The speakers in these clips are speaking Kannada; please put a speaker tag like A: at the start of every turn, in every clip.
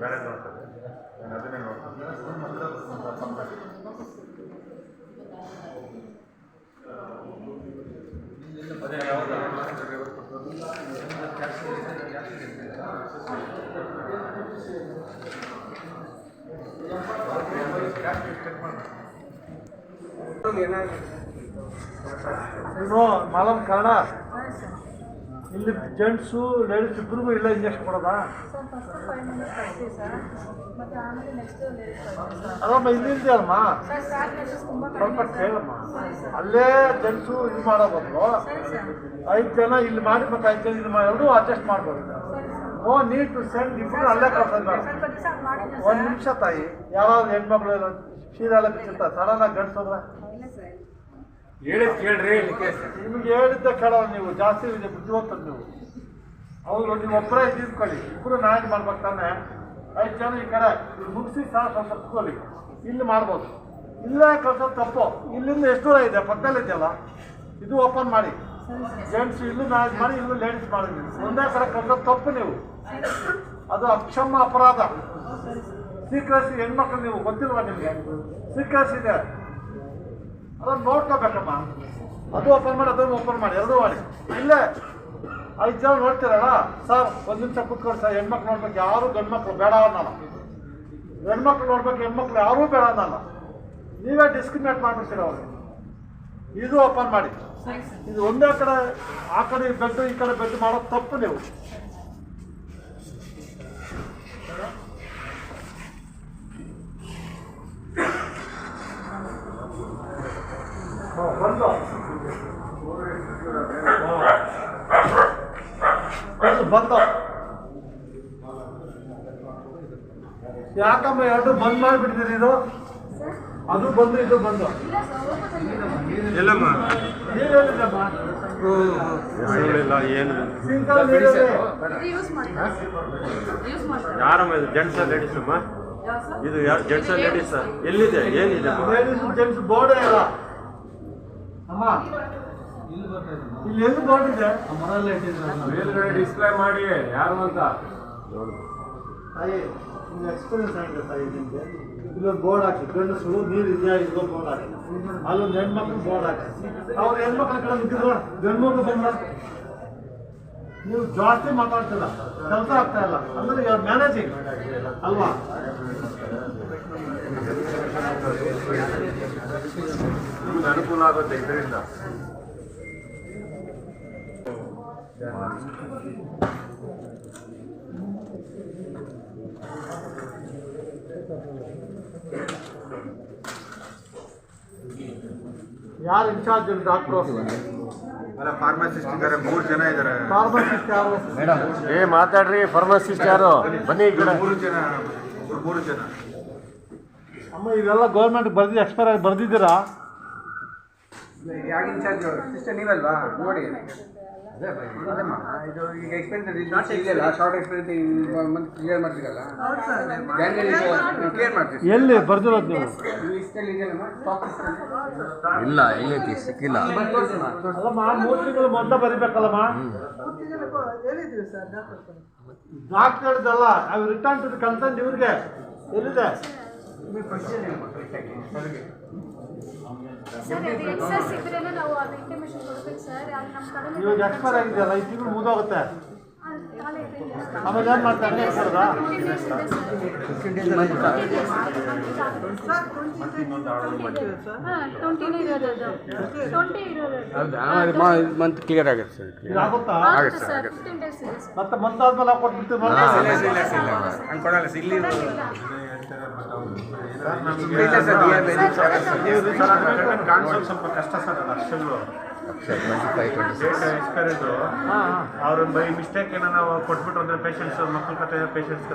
A: ಬೇರೆ ನೋಡ್ತಾರೆ ನಾನು ಅದನ್ನೇ ನೋಡ್ತೀನಿ ಅದೇ ಯಾವ್ದು
B: ನೀನು ಮಾಲಮ್ ಕನ್ನಡ ಇಲ್ಲಿ ಜೆಂಟ್ಸು ಲೇಡೀಸ್ ಇಬ್ಬರಿಗೂ ಇಲ್ಲ ಇಂಜೆಕ್ಷನ್ ಕೊಡೋದಾ?
C: ಸರ್ ಸರ್ ಸರ್
B: ಅದಮ್ಮ
C: ಸರ್ ಮೆಸೇಜ್ ತುಂಬ
B: ಸ್ವಲ್ಪ
C: ಸರ್
B: ಕೇಳಮ್ಮ.
C: ಸರಿ ಸರ್
B: ಅಲ್ಲೇ ಜೆಂಟ್ಸು ಇದು ಮಾಡೋ ಬದಲು
C: ಸರಿ ಸರ್
B: ಐದು ಜನ ಇಲ್ಲಿ ಮಾಡಿ ಮತ್ತೆ ಐದು ಜನ ಇದು ಮಾಡೋದು ಅಡ್ಜಸ್ಟ್ ಮಾಡ್ಬೋದು.
C: Oh sir
B: need to send ಇಬ್ಬರು ಅಲ್ಲೇ ಕಳ್ಸೋದು ಒಂದು ನಿಮಿಷ ತಾಯಿ, ಯಾರಾದ್ರು ಹೆಣ್ಮಕ್ಳು ಶೀಲ ಎಲ್ಲ ಬಿಚ್ಚಿರ್ತಾರೆ ಸಡನ್ ಆಗಿ ಗಂಡ್ಸೋದ್ರೆ
C: ಇಲ್ಲ ಸರ್
A: ಹೇಳಿದ್ ಕೇಳ್ರಿ
B: ನಿಮ್ಗೆ ಹೇಳಿದ್ದ ಕೇಳೋ ನೀವು, ಜಾಸ್ತಿ ಇದೆ, ಬುದ್ಧಿವಂತರು ನೀವು. ಅವರು ನೀವು ಒಬ್ಬರೇ ಇದ್ಕೊಳ್ಳಿ ಇಬ್ಬರು ನಾಯಕ ಮಾಡ್ಬೇಕು ಐದು ಜನ ಈ ಕಡೆ ಮುಗಿಸಿ ಸ್ವಲ್ಪ ಕುತ್ಕೊಳ್ಳಿ ಇಲ್ಲಿ ಮಾಡ್ಬೋದು. ಇಲ್ಲ ಕಳ್ಸೋದು ತಪ್ಪು. ಇಲ್ಲಿಂದ ಎಷ್ಟು ದೂರ ಇದೆ? ಪಕ್ಕದಲ್ಲಿದೆಯಲ್ಲ ಇದು ಓಪನ್ ಮಾಡಿ. ಜೆಂಟ್ಸ್ ಇಲ್ಲೂ ನಾಯಕ ಮಾಡಿ, ಇಲ್ಲೂ ಲೇಡೀಸ್ ಮಾಡಿ ಒಂದೇ ಕಡೆ ಕಳ್ಸೋದು ತಪ್ಪು ನೀವು. ಅದು ಅಕ್ಷಮ ಅಪರಾಧ. ಸೀಕ್ರೆಸಿ ಹೆಣ್ಮಕ್ಳು ನೀವು, ಗೊತ್ತಿಲ್ವಾ ನಿಮಗೆ? ಸೀಕ್ರೆಸಿ ಇದೆ. ಅದನ್ನು ನೋಡ್ಕೋಬೇಕಮ್ಮ. ಅದು ಓಪನ್ ಮಾಡಿ, ಅದನ್ನು ಓಪನ್ ಮಾಡಿ, ಎರಡೂ ಮಾಡಿ. ಇಲ್ಲೇ, ಐದು ಜನ ನೋಡ್ತೀರಲ್ಲ, ಸರ್, ಒಂದು ನಿಮಿಷ ಕೂತ್ಕೊಂಡು ಸರ್, ಹೆಣ್ಮಕ್ಳು ನೋಡ್ಬೇಕು, ಯಾರು ಗಂಡ್ಮಕ್ಳು ಬೇಡ ಅನ್ನಲ್ಲ. ಹೆಣ್ಮಕ್ಳು ನೋಡ್ಬೇಕು, ಹೆಣ್ಮಕ್ಳು ಯಾರೂ ಬೇಡ ಅನ್ನಲ್ಲ. ನೀವೇ ಡಿಸ್ಕ್ರಿಮಿನೇಟ್ ಮಾಡ್ಬಿಡ್ತೀರ ಅವ್ರಿಗೆ ಇದು ಓಪನ್ ಮಾಡಿ. ಇದು ಒಂದೇ ಕಡೆ, ಆ ಕಡೆ ಬೆಡ್ ಈ ಕಡೆ ಬೆಡ್ ಮಾಡೋದು ತಪ್ಪು ನೀವು. ಬಂದು. ಯಾಕಮ್ಮ ಎರಡು ಬಂದ್ ಮಾಡಿಬಿಟ್ಟಿದ್ದೀರಿ ಇದು? ಅದು ಬಂದು ಇದು ಬಂದು.
C: ಇಲ್ಲ ಸರ್ ಓಪನ್
A: ಎಲ್ಲಮ್ಮ ಏನು?
B: ಸಿಂಗಲ್
C: ಯೂಸ್ ಮಾಡಿ ಯೂಸ್ ಮಾಡ್ತಾರೆ?
A: ಯಾರಮ್ಮ ಇದು ಜೆಂಟ್ಸ್ ಲೇಡೀಸ್ ಅಮ್ಮ? ಇದು ಯಾರು ಜೆಂಟ್ಸ್ ಲೇಡೀಸ್ ಎಲ್ಲಿದೆ ಏನಿದೆ?
B: ಜೆಂಟ್ಸ್ ಬೋರ್ಡೇ ಇಲ್ಲ ಅಮ್ಮ ಇಲ್ಲಿ ಎಲ್ಲಿ ಬೋರ್ಡ್ ಇದೆ
D: ಮೇಲ್ಗಡೆ ಡಿಸ್ಪ್ಲೇ ಮಾಡಿ ಯಾರು ಅಂತ?
B: ತಾಯಿ ನಿಮ್ಗೆ ಎಕ್ಸ್ಪೀರಿಯನ್ಸ್ ಆಗಿದೆ ತಾಯಿ ನಿಮಗೆ? ಇಲ್ಲೊಂದು ಬೋರ್ಡ್ ಹಾಕಿ ಗಂಡಸರು ನೀರು ಇದೆಯಾ ಇಲ್ಲೋ ಬೋರ್ಡ್ ಹಾಕಿ. ಅಲ್ಲೊಂದು ಹೆಣ್ಮಕ್ಳು ಬೋರ್ಡ್ ಹಾಕಿ. ಅವ್ರ ಹೆಣ್ಮಕ್ಳ ಕಡೆ ನಿಂತಿದ್ರು ಗಂಡ್ಮಕ್ಳು ಬಂದ ನೀವು ಜಾಸ್ತಿ ಮಾತಾಡ್ತಿಲ್ಲ ಕೆಲಸ ಆಗ್ತಾ ಇಲ್ಲ. ಅಂದ್ರೆ ಇವ್ರ ಮ್ಯಾನೇಜಿಂಗ್ ಅಲ್ವಾ?
A: ಅನುಕೂಲ ಆಗುತ್ತೆ ಇದರಿಂದ.
B: ಯಾರು ಇನ್ಚಾರ್ಜ್ ಡಾಕ್ಟ್ರು
A: ಅಲ್ಲ ಫಾರ್ಮಸಿಸ್ಟ್ ಇದ್ದಾರೆ ಮೂರು ಜನ ಇದ್ದಾರೆ.
B: ಫಾರ್ಮಸಿಸ್ಟ್ ಯಾರು?
D: ಏ ಮಾತಾಡ್ರಿ ಫಾರ್ಮಸಿಸ್ಟ್ ಯಾರು? ಬನ್ನಿ
A: ಮೂರು ಜನ ಮೂರು ಜನ.
B: ಅಮ್ಮ ಇದೆಲ್ಲ ಗೌರ್ಮೆಂಟ್ ಬರ್ದಿ ಎಕ್ಸ್ಪೈರ್ ಆಗಿ ಬರ್ದಿದ್ದೀರಾ?
E: ಯಾಕೆ ಇನ್ಚಾರ್ಜ್ ಸಿಸ್ಟರ್ ನೀವಲ್ವಾ? ನೋಡಿ. ಇದು ಈಗ ಎಕ್ಸ್ಪೀರಿಯನ್ಸ್ ಶಾರ್ಟ್ ಎಕ್ಸ್ಪೀರಿಯನ್ಸ್ ಕ್ಲಿಯರ್ ಮಾಡ್ತೀರಲ್ಲ? ಕ್ಲಿಯರ್ ಮಾಡ್ತೀವಿ.
B: ಎಲ್ಲಿ ಬರ್ದಿರೋದು ನೀವು?
F: ಇಲ್ಲ ಎಲ್ಲೈತಿ ಸಿಕ್ಕಿಲ್ಲ.
B: ಮೂರು ತಿಂಗಳು ಮೊದಲ ಬರಿಬೇಕಲ್ಲಮ್ಮ? ಡಾಕ್ಟರ್ದಲ್ಲ ರಿಟರ್ನ್ ಟು ಇವ್ರಿಗೆ. ಎಲ್ಲಿದೆ?
C: ಸರ್, ಅದು ಎಕ್ಸಸ್ ಇದ್ರೇನೆ ನಾವು ಅದು ಇಂಟಿಮೇಷನ್ ಕೊಡ್ಬೇಕು ಸರ್. ಅದು ನಮ್ಮ ಕಡೆ
B: ಇವಾಗ ಎಕ್ಸ್ಪೈರ್ ಆಗಿದೆಯಲ್ಲ, ಈ ತಿಂಗಳು ಮುಗಿದೋಗುತ್ತೆ. ಆಮೇಲೆ ಏನು ಮಾಡ್ತಾರೆ
E: ಮಂತ್ ಕ್ಲಿಯರ್ ಆಗುತ್ತೆ ಸರ್
B: ಇದು ಆಗುತ್ತಾ
C: ಆಗುತ್ತೆ ಸರ್ ಫಿಫ್ಟೀನ್ ಡೇಸ್ ಇದೆ ಸರ್
B: ಮತ್ತೆ ಮಂತ್ ಆದ್ಮೇಲೆ ನಾವು ಕೊಟ್ಬಿಡ್ತೀವಿ ಮತ್ತೆ?
E: ಹಂಗೆ ಕೊಡಲ್ಲ ಸರ್ ಇಲ್ಲಿ
A: ಸ್ವಲ್ಪ ಕಷ್ಟ ಸರ್ ಅದು ಅಷ್ಟೆಲ್ಲೂ ಬೈ ಮಿಸ್ಟೇಕ್ ಏನೋ ನಾವು ಕೊಟ್ಬಿಟ್ರು ಅಂದ್ರೆ ಪೇಷಂಟ್ಸ್ ಮಕ್ಕಳ ಕತೆ ಪೇಷಂಟ್ಸ್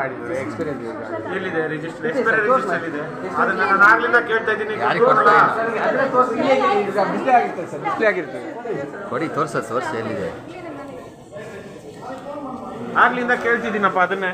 E: ಮಾಡಿದ್ರು. ಎಕ್ಸ್ಪೀರಿಯನ್ಸ್
A: ಎಲ್ಲಿದೆ ರಿಜಿಸ್ಟರ್ ಎಕ್ಸ್ಪೈರಿ ರಿಜಿಸ್ಟರ್ ಇದೆ ಅದನ್ನ ನಾನು ಆಗ್ಲಿಂದ ಕೇಳ್ತಾ ಇದ್ದೀನಿ.
F: ಕೊಡಿ ತೋರ್ಸ ತೋರಿಸಿ ಎಲ್ಲಿದೆ.
A: ಆಗ್ಲಿಂದ ಕೇಳ್ತಿದ್ದೀನಪ್ಪ ಅದನ್ನೇ.